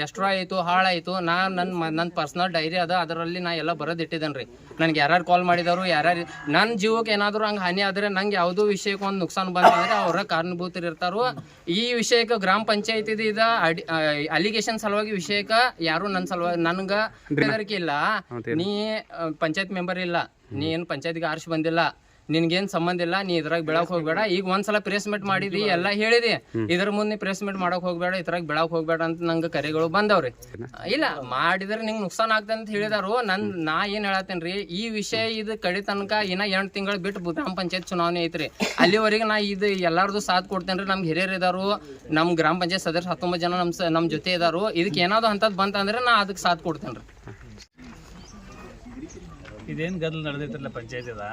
ಡೆಸ್ಟ್ರಾಯ್ ಆಯಿತು ಹಾಳಾಯಿತು ನಾ ನನ್ನ ನನ್ನ ಪರ್ಸನಲ್ ಡೈರಿ ಅದ ಅದರಲ್ಲಿ ನಾ ಎಲ್ಲ ಬರೋದಿಟ್ಟಿದ್ದೇನೆ ರೀ ನನಗೆ ಯಾರ್ಯಾರು ಕಾಲ್ ಮಾಡಿದವರು ಯಾರು ನನ್ನ ಜೀವಕ್ಕೆ ಏನಾದರೂ ಹಂಗೆ ಹಾನಿ ಆದರೆ ನಂಗೆ ಯಾವುದೋ ವಿಷಯಕ್ಕೆ ಒಂದು ನುಕ್ಸಾನ್ ಬಂದ್ರೆ ಅವರ ಕಾರಣಭೂತರು ಇರ್ತಾರೋ. ಈ ವಿಷಯಕ್ಕೆ ಗ್ರಾಮ ಪಂಚಾಯತಿದ ಇದ ಅಡಿ ಅಲಿಗೇಷನ್ ಸಲುವಾಗಿ ವಿಷಯಕ್ಕೆ ಯಾರು ನನ್ನ ಸಲುವಾಗಿ ನನಗೆ ಬೆದರಿಕೆ ಇಲ್ಲ. ನೀ ಪಂಚಾಯತ್ ಮೆಂಬರ್ ಇಲ್ಲ. ನೀ ಏನು ಪಂಚಾಯತ್ಗೆ ಆರ್ಸಿ ಬಂದಿಲ್ಲ. ನಿನ್ಗೇನ್ ಸಂಬಂಧ ಇಲ್ಲ ನೀ ಇದ್ರಾಗ ಬೆಳಕ್ ಹೋಗ್ಬೇಡ. ಈಗ ಒಂದ್ಸಲ ಪ್ರೆಸ್ ಮೀಟ್ ಮಾಡಿದಿ ಎಲ್ಲ ಹೇಳಿದಿ. ಇದ್ರ ಮುಂದೆ ಪ್ರೆಸ್ ಮೀಟ್ ಮಾಡಕ್ ಹೋಗ್ಬೇಡ ಇದ್ರಾಗ ಬೆಳಕ್ ಹೋಗ್ಬೇಡ ಅಂತ ನಂಗೆ ಕರೆಗಳು ಬಂದವ್ರಿ. ಇಲ್ಲ ಮಾಡಿದ್ರೆ ನಿಂಗೆ ನುಕ್ಸಾನ್ ಆಗ್ತದೆ ಅಂತ ಹೇಳಿದಾರು. ನನ್ ನಾ ಏನ್ ಹೇಳತ್ತೇನ್ರಿ ಈ ವಿಷಯ ಇದು ಕಡಿ ತನಕ ಇನ್ನ ಎಂಟ್ ತಿಂಗಳ ಬಿಟ್ಟು ಗ್ರಾಮ ಪಂಚಾಯತ್ ಚುನಾವಣೆ ಐತ್ರಿ. ಅಲ್ಲಿವರೆಗೆ ನಾ ಇದು ಎಲ್ಲಾರ್ದು ಸಾಥ್ ಕೊಡ್ತೇನ್ರಿ. ನಮ್ ಹಿರಿಯರ್ ಇದಾರು ನಮ್ ಗ್ರಾಮ ಪಂಚಾಯತ್ ಸದಸ್ಯ ಹತ್ತೊಂಬತ್ತು ಜನ ನಮ್ ನಮ್ ಜೊತೆ ಇದಾರು. ಇದಕ್ಕೆ ಏನಾದ್ರು ಅಂತದ್ ಬಂತಂದ್ರೆ ನಾ ಅದಕ್ಕೆ ಸಾಥ್ ಕೊಡ್ತೇನ್ರಿ. ಇದೇನು ಗದ್ದಲ ನಡೆದೈತ್ರಲ್ಲ ಪಂಚಾಯತಿದ?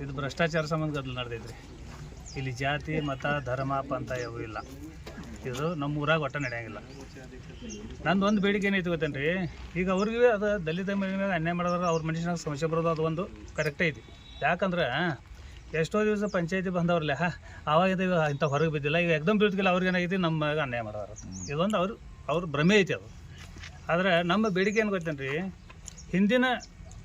ಇದು ಭ್ರಷ್ಟಾಚಾರ ಸಂಬಂಧ ಗದ್ದಲ ನಡೆದೈತ್ರಿ. ಇಲ್ಲಿ ಜಾತಿ, ಮತ, ಧರ್ಮ, ಪಂಥ ಯಾವೂ ಇಲ್ಲ. ಇದು ನಮ್ಮ ಊರಾಗ ಒಟ್ಟ ನಡೆಯಂಗಿಲ್ಲ. ನಂದು ಒಂದು ಬೇಡಿಕೆ ಏನೈತಿ ಗೊತ್ತೇನ್ರಿ? ಈಗ ಅವ್ರಿಗೆ ಅದು ದಲಿತ ಮೇಲೆ ಅನ್ಯಾಯ ಮಾಡೋದ್ರ ಅವ್ರ ಮನುಷ್ಯನಾಗ ಸಮಸ್ಯೆ ಬರೋದು ಅದು ಒಂದು ಕರೆಕ್ಟ್ ಐತಿ. ಯಾಕಂದ್ರೆ ಎಷ್ಟೋ ದಿವಸ ಪಂಚಾಯತಿ ಬಂದವ್ರಲ್ಲ ಆವಾಗ ಇದು ಇಂಥ ಹೊರಗೆ ಬಿದ್ದಿಲ್ಲ. ಈಗ ಎಕ್ದಮ್ ಬೀಳ್ತಿಲ್ಲ ಅವ್ರಿಗೆ ಏನಾಗೈತಿ? ನಮ್ಮ ಮ್ಯಾಗ ಅನ್ಯಾಯ ಮಾಡೋರು ಇದೊಂದು ಅವ್ರು, ಅವ್ರ ಭ್ರಮೆ ಐತಿ ಅದು. ಆದ್ರೆ ನಮ್ಮ ಬೇಡಿಕೆ ಏನು ಗೊತ್ತೇನ್ರಿ? ಹಿಂದಿನ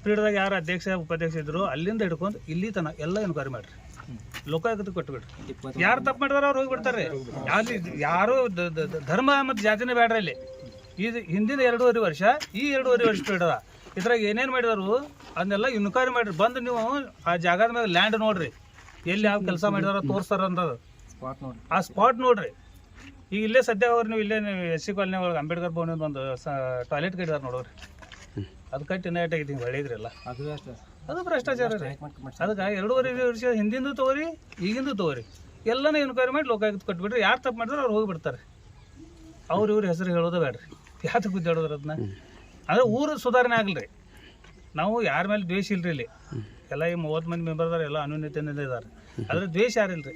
ಪೀಠದಾಗ ಯಾರು ಅಧ್ಯಕ್ಷ, ಉಪಾಧ್ಯಕ್ಷ ಇದ್ರು, ಅಲ್ಲಿಂದ ಹಿಡ್ಕೊಂಡು ಇಲ್ಲಿ ತನ ಎಲ್ಲ ಎನ್ಕ್ವೈರಿ ಮಾಡ್ರಿ. ಲೋಕಾಯುಕ್ತ ಕೊಟ್ಬಿಡ್ರಿ ಯಾರು ತಪ್ಪು ಮಾಡಿದಾರ ಅವ್ರು ಹೋಗ್ಬಿಡ್ತಾರೆ ಅಲ್ಲಿ ಯಾರು ಧರ್ಮ ಮತ್ತು ಜಾತಿನೇ ಬೇಡ್ರಿ ಅಲ್ಲಿ. ಇದು ಹಿಂದಿನ ಎರಡೂವರೆ ವರ್ಷ, ಈ ಎರಡೂವರೆ ವರ್ಷ ಪೀಠದ ಇದ್ರಾಗ ಏನೇನು ಮಾಡಿದಾರು, ಅದನ್ನೆಲ್ಲ ಇನ್ಕ್ವೈರಿ ಮಾಡ್ರಿ. ಬಂದು ನೀವು ಆ ಜಾಗದ ಮೇಲೆ ಲ್ಯಾಂಡ್ ನೋಡ್ರಿ. ಎಲ್ಲಿ ಯಾವ ಕೆಲಸ ಮಾಡಿದಾರ ತೋರಿಸ್ತಾರ ಅಂತದು ಆ ಸ್ಪಾಟ್ ನೋಡ್ರಿ. ಈಗ ಇಲ್ಲೇ ಸದ್ಯ ಅವ್ರು ನೀವು ಇಲ್ಲೇ ಎಸ್ ಸಿ ಕಾಲನಿ ಒಳಗೆ ಅಂಬೇಡ್ಕರ್ ಭವನ ಒಂದು ಟಾಯ್ಲೆಟ್ ಕಟ್ಟಿದಾರೆ ನೋಡೋರಿ. ಅದು ಕಟ್ಟಿ ನೈಟ್ ಆಗೈತಿ ಹಿಂಗೆ ಅದು ಅದು ಭ್ರಷ್ಟಾಚಾರ ರೀ. ಅದಕ್ಕೆ ಎರಡೂವರೆ ವರ್ಷ ಹಿಂದಿಂದು ತಗೋರಿ ಈಗಿಂದು ತಗೋರಿ. ಎಲ್ಲನೂ ಎನ್ಕ್ವೈರಿ ಮಾಡಿ ಲೋಕಾಯುಕ್ತ ಕೊಟ್ಬಿಟ್ರಿ ಯಾರು ತಪ್ಪು ಮಾಡಿದ್ರೆ ಅವ್ರು ಹೋಗಿಬಿಡ್ತಾರೆ ಅವ್ರು ಇವ್ರ ಹೆಸರು ಹೇಳೋದು ಬೇಡ್ರಿ. ಯಾತಕ್ಕೆ ಗುದ್ದಾಡೋದ್ರ ಅದನ್ನ? ಅಂದರೆ ಊರು ಸುಧಾರಣೆ ಆಗಲ್ರಿ ನಾವು ಯಾರ ಮೇಲೆ ದ್ವೇಷ ಇಲ್ರಿ ಇಲ್ಲಿ. ಎಲ್ಲ ಈ ಮೂವತ್ತು ಮಂದಿ ಮೆಂಬರ್ ಅದಾರ ಎಲ್ಲ ಅನ್ಯೂನ್ಯತೆಯಿಂದ ಇದ್ದಾರೆ ಆದರೆ ದ್ವೇಷ ಯಾರಿಲ್ರಿ?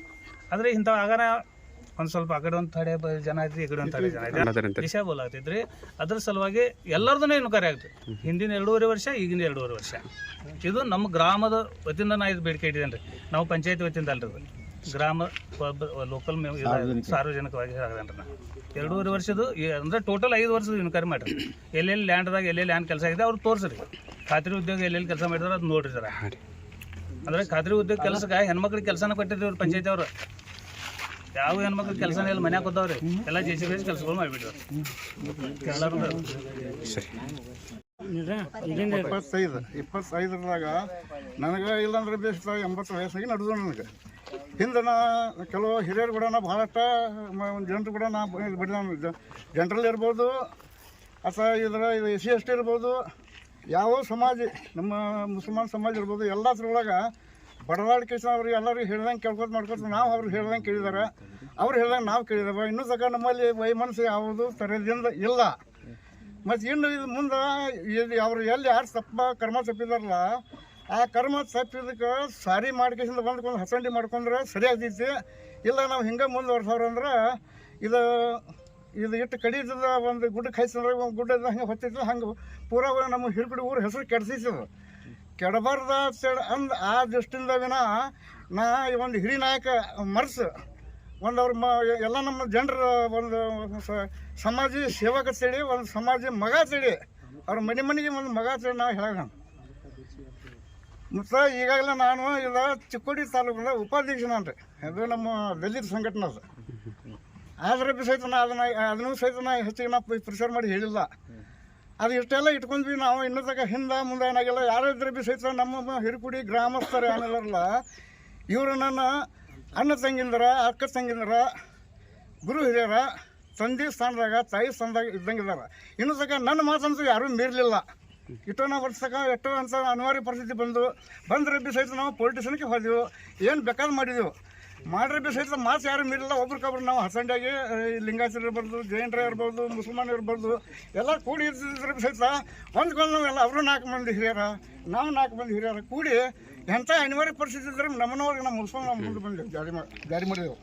ಆದರೆ ಇಂಥ ಆಗಾರ ಒಂದು ಸ್ವಲ್ಪ ಆ ಕಡೆ ಒಂದು ತಡೆ ಜನ ಐತಿ ಈ ಕಡೆ ಒಂದು ತಡೆ ಜನ ಐತಿ ದಿಶಾ ಅದ್ರ ಸಲುವಾಗಿ ಎಲ್ಲರದೂ ಕರೆ ಆಗ್ತದೆ ಹಿಂದಿನ ಎರಡೂವರೆ ವರ್ಷ ಈಗಿನ ಎರಡೂವರೆ ವರ್ಷ. ಇದು ನಮ್ಮ ಗ್ರಾಮದ ವತಿಯಿಂದ ನಾ ಇದು ಬೇಡಿಕೆ ಇಟ್ಟಿದ್ದೇನೆ ರೀ ನಾವು ಪಂಚಾಯತ್ ವತಿಯಿಂದ ಅಲ್ರಿ ಗ್ರಾಮ ಲೋಕಲ್ ಸಾರ್ವಜನಿಕವಾಗಿ ಆಗದೇನ್ರಿ ನಾ. ಎರಡೂವರೆ ವರ್ಷದ್ದು ಅಂದ್ರೆ ಟೋಟಲ್ ಐದು ವರ್ಷದ ಇನ್ಕ್ವೈರಿ ಮಾಡ್ರಿ. ಎಲ್ಲೆಲ್ಲಿ ಲ್ಯಾಂಡ್ದಾಗ ಎಲ್ಲೆಲ್ಲಿ ಲ್ಯಾಂಡ್ ಕೆಲಸ ಆಗಿದೆ ಅವ್ರು ತೋರಿಸ್ರಿ. ಖಾತ್ರಿ ಉದ್ಯೋಗ ಎಲ್ಲೆಲ್ಲಿ ಕೆಲಸ ಮಾಡಿದ್ರೆ ಅದು ನೋಡ್ರಿ ಜರ. ಅಂದ್ರೆ ಖಾತ್ರಿ ಉದ್ಯೋಗ ಕೆಲಸಕ್ಕೆ ಹೆಣ್ಮಕ್ಳಿಗೆ ಕೆಲಸನ ಕೊಟ್ಟಿದ್ರಿ ಪಂಚಾಯತಿ ಅವರು. ಯಾವ ಹೆಣ್ಮಕ್ಳು ಕೆಲಸ ಇಲ್ಲ ಮನ್ಯಾಗ ಕೂತವ್ರಿ. ಎಲ್ಲ ಜೆ ಸಿ ಬಿ ಕೆಲಸಗಳು ಮಾಡಿಬಿಟ್ಟಿವ್ರಿ ನನಗ ಇಪ್ಪತ್ತೈದು. ಇಪ್ಪತ್ತೈದರದಾಗ ನನಗೆ ಇಲ್ಲಾಂದ್ರೆ ಬೇಸ್ ಎಂಬತ್ತು ವಯಸ್ಸಾಗಿ ನಡೆದು ನನಗೆ. ಹಿಂದೆ ನಾ ಕೆಲವು ಹಿರಿಯರು ಕೂಡ ನಾ ಭಾಳಷ್ಟು ಒಂದು ಜನರು ಕೂಡ ನಾ ಬಿಡಿದ ಜನರಲ್ಲಿ ಇರ್ಬೋದು ಅಥವಾ ಇದರ ಇದು ಎಸ್ ಸಿ ಎಸ್ ಟಿ ಇರ್ಬೋದು ಯಾವ ಸಮಾಜ ನಮ್ಮ ಮುಸಲ್ಮಾನ್ ಸಮಾಜ ಇರ್ಬೋದು ಎಲ್ಲದ್ರೊಳಗೆ ಬಡದಾಡಿಕೆ ಅವ್ರಿಗೆ ಎಲ್ಲರಿಗೂ ಹೇಳ್ದಂಗೆ ಕೇಳ್ಕೊತ ಮಾಡ್ಕೊತ ನಾವು ಅವ್ರಿಗೆ ಹೇಳ್ದಂಗೆ ಕೇಳಿದಾರೆ. ಅವ್ರು ಹೇಳ್ದಂಗೆ ನಾವು ಕೇಳಿದಾವೆ. ಇನ್ನೂ ಸಕ ನಮ್ಮಲ್ಲಿ ವೈಮನಸ್ಸು ಯಾವುದು ತರದಿಂದ ಇಲ್ಲ. ಮತ್ತು ಇನ್ನು ಇದು ಮುಂದೆ ಇದು ಅವ್ರು ಎಲ್ಲಿ ಯಾರು ತಪ್ಪ ಕರ್ಮ ತಪ್ಪಿದಾರಲ್ಲ ಆ ಕರ್ಮ ತಪ್ಪಿದಕ್ಕೆ ಸಾರಿ ಮಾಡ್ಕೇಸಿಂದ ಬಂದ್ಕೊಂಡು ಹಸಂಡಿ ಮಾಡ್ಕೊಂಡ್ರೆ ಸರಿ ಆಗ್ತೈತಿ. ಇಲ್ಲ ನಾವು ಹಿಂಗೆ ಮುಂದುವರ್ಸೋರು ಅಂದ್ರೆ ಇದು ಇದು ಇಟ್ಟು ಕಡಿತದ ಒಂದು ಗುಡ್ಡ ಕಾಯಿಸಿದ್ರೆ ಒಂದು ಗುಡ್ಡದ ಹಂಗೆ ಹೊತ್ತಿತ್ತು ಹಂಗೆ ಪೂರಾ ನಮ್ಮ ಹಿರ್ಕಡಿ ಊರು ಹೆಸರು ಕೆಡ್ಸೈತದ ಕೆಡಬಾರ್ದ ಅಂತೇಳಿ ಅಂದ್ ಆ ದೃಷ್ಟಿಯಿಂದ ವಿನ ನಾ ಈ ಒಂದು ಹಿರಿ ನಾಯಕ ಮರ್ಸು, ಒಂದು ಅವ್ರ ಮ, ಎಲ್ಲ ನಮ್ಮ ಜನರ ಒಂದು ಸಮಾಜ ಸೇವಕ ತಿಳಿ, ಒಂದು ಸಮಾಜ ಮಗ ತಿಳಿ, ಅವ್ರ ಮನೆ ಮನೆಗೆ ಒಂದು ಮಗ ತಿಳಿ ನಾವು ಹೇಳೋಣ ಮತ್ತು ಈಗಾಗಲೇ ನಾನು ಇಲ್ಲ ಚಿಕ್ಕೋಡಿ ತಾಲೂಕಿನ ನಾನು ರೀ ಅದು ನಮ್ಮ ದಲಿತ ಸಂಘಟನೆ ಅದು. ಆದ್ರೆ ಬಿ ಸಹಿತ ನಾ ಅದನ್ನ, ಅದನ್ನೂ ಸಹಿತ ನಾ ಹೆಚ್ಚಿಗೆ ನಾ ಪ್ರಿಸರ್ ಮಾಡಿ ಹೇಳಿಲ್ಲ. ಅದು ಇಷ್ಟೆಲ್ಲ ಇಟ್ಕೊಂಡ್ವಿ ನಾವು ಇನ್ನೂ ತನಕ ಹಿಂದೆ ಮುಂದೆ ಏನಾಗಿಲ್ಲ. ಯಾರೋ ಇದ್ರೆ ಬಿ ಸಹಿತ ನಮ್ಮ ಹಿರಿಕುಡಿ ಗ್ರಾಮಸ್ಥರು ಏನಿಲ್ಲರಲ್ಲ ಇವರು ನನ್ನ ಅಣ್ಣ ತಂಗಿಂದರ ಅಕ್ಕ ತಂಗಿಂದರ ಗುರು ಹಿರಿಯರ, ತಂದೆ ಸ್ಥಾನದಾಗ, ತಾಯಿ ಸ್ಥಾನದಾಗ ಇದ್ದಂಗಿದ್ದಾರೆ ಇನ್ನೂ ತನಕ ನನ್ನ ಮಾತಂತೂ ಯಾರೂ ಮೀರಲಿಲ್ಲ. ಇಷ್ಟೋ ನಾವು ವರ್ಷಕ್ಕ ಎಷ್ಟೋ ಅಂತ ಅನಿವಾರ್ಯ ಪರಿಸ್ಥಿತಿ ಬಂದು ಬಂದ್ರೆ ಬಿ ಸಹಿತ ನಾವು ಪೊಲಿಟಿಷನ್ಗೆ ಹೋದೆವು. ಏನು ಬೇಕಾದ್ರೆ ಮಾಡಿದೆವು. ಮಾಡ್ರೆ ಬಿ ಸಹಿತ ಮಾತು ಯಾರು ಮೀರಿಲ್ಲ. ಒಬ್ರಿಗೊಬ್ರು ನಾವು ಹಸಂಡಾಗಿ ಲಿಂಗಾಯತರು ಇರ್ಬಾರ್ದು, ಜೈನರ ಇರ್ಬೋದು ಮುಸಲ್ಮಾನ್ ಇರ್ಬಾರ್ದು, ಎಲ್ಲ ಕೂಡಿ ಇರ್ತಿದ್ರೆ ಬಿ ಸಹಿತ, ಹೊಂದ್ಕೊಂಡು ನಾವೆಲ್ಲ ಅವರು ನಾಲ್ಕು ಮಂದಿ ಹಿರಿಯರ, ನಾವು ನಾಲ್ಕು ಮಂದಿ ಹಿರಿಯರ ಕೂಡಿ ಎಂಥ ಅನಿವಾರ್ಯ ಪರಿಸ್ಥಿತಿ ಇದ್ರೆ ನಮ್ಮನವ್ರಿಗೆ ನಮ್ಮ ಮುಸ್ಲಿಮ್ ನಾವು ಮುಂದೆ ಬಂದೆವು ಜಾರಿ ಮಾಡಿ ಜಾರಿ ಮಾಡಿದೆವು.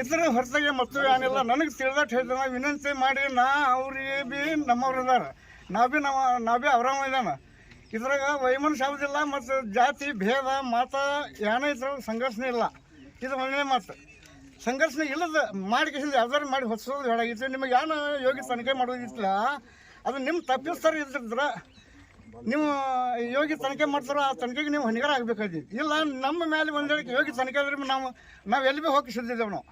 ಇದ್ರ ಹೊರತಾಗಿ ಮತ್ತು ಏನಿಲ್ಲ. ನನಗೆ ತಿಳಿದಟ್ಟು ಹೇಳಿದ ನಾವು ವಿನಂತಿ ಮಾಡಿ ನಾ ಅವ್ರಿಗೆ ಬಿ ನಮ್ಮವ್ರು ಇದ್ದಾರೆ ನಾ ಬಿ ನಮ್ಮ ನಾ ಬಿ ಅವ್ರವ ಇದ್ದಾನ ಇದ್ರಾಗ ವೈಮನಸ್ಯ ಯಾವುದಿಲ್ಲ ಮತ್ತು ಜಾತಿ, ಭೇದ, ಮತ ಏನೇ ಇದ್ರಾಗ ಸಂಘರ್ಷನೇ ಇಲ್ಲ. ಇದು ಒಂದನೇ ಮಾತು. ಸಂಘರ್ಷನ ಇಲ್ಲದ ಮಾಡಿ ಯಾವ್ದಾರು ಮಾಡಿ ಹೊಸೋದು ಹೇಳಾಗಿತ್ತು ನಿಮಗೆ ಏನು ಯೋಗಿ ತನಿಖೆ ಮಾಡೋದಿತ್ತಲ್ಲ ಅದು ನಿಮ್ಮ ತಪ್ಪಿಸ್ತಾರೆ ಇದ್ದಿದ್ರೆ ನೀವು ಯೋಗಿ ತನಿಖೆ ಮಾಡ್ತಾರೋ ಆ ತನಿಖೆಗೆ ನೀವು ಹೊಣೆಗಾರ ಆಗಬೇಕಾಗಿತ್ತು ಇಲ್ಲ, ನಮ್ಮ ಮೇಲೆ ಒಂದೇಳಿಕೆ ಯೋಗಿ ತನಿಖೆ ಆದ್ರೆ ನಾವು ನಾವು ಎಲ್ಲಿ ಭೀ ಹೋಗಿ ಸಿದ್ದಿದ್ದೇವೆ ನಾವು.